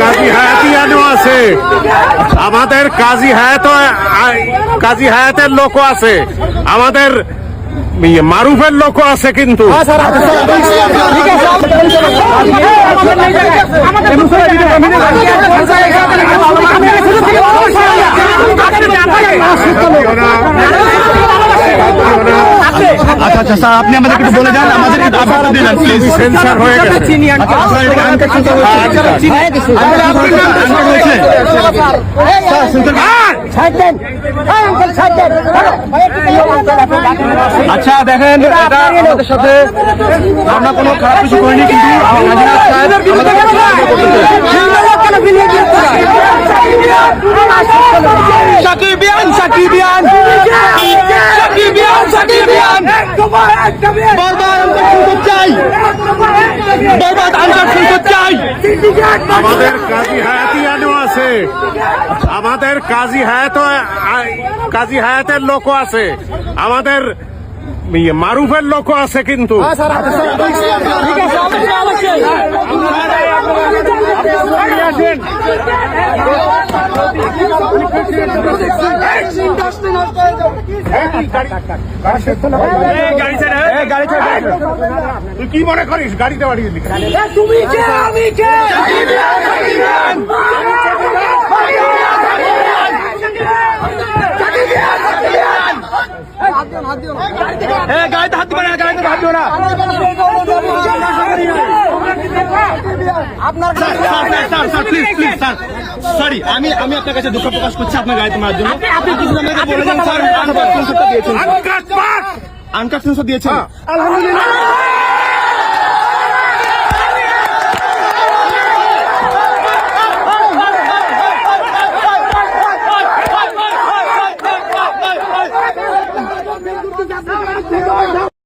কাজী আনো আছে। আমাদের কাজী হায়াত কাজী হায়াতের লোকও আছে। আমাদের ইয়ে মারুফের লোক আছে কিন্তু। আচ্ছা আচ্ছা স্যার আপনি আমাদের একটু বলে যান আমাদের একটু আপডেট দিয়ে যান প্লিজ সেন্সার হয়ে গেছে আপনার এটা আনকাট সেন্সার হয়েছে আনকাট হয়েছে স্যার সেন্সার আচ্ছা দেখেন এটা আমাদের সাথে আমরা কোনো খারাপ কিছু করিনি কিন্তু সাহেব। সাকিবিয়ান সাকিবিয়ান সাকিবিয়ান আমাদের কাজী হায়াতিয়ানো আছে আমাদের কাজী হায়াত কাজী হায়াতের লোকও আছে আমাদের ইয়ে মারুফের লোকও আছে কিন্তু কি মনে করিস গাড়িতে হাত দিবেন না গাড়িতে হাত দিবেন না। স্যার সরি আমি আমি আপনার কাছে দুঃখ প্রকাশ করছি আপনার গাড়িতে মারার জন্য। আপনি কিছু আমাকে বলে দেন স্যার আনকাট সেন্সর দিয়েছেন আনকাট সেন্সার দিয়েছেন। আলহামদুলিল্লাহ।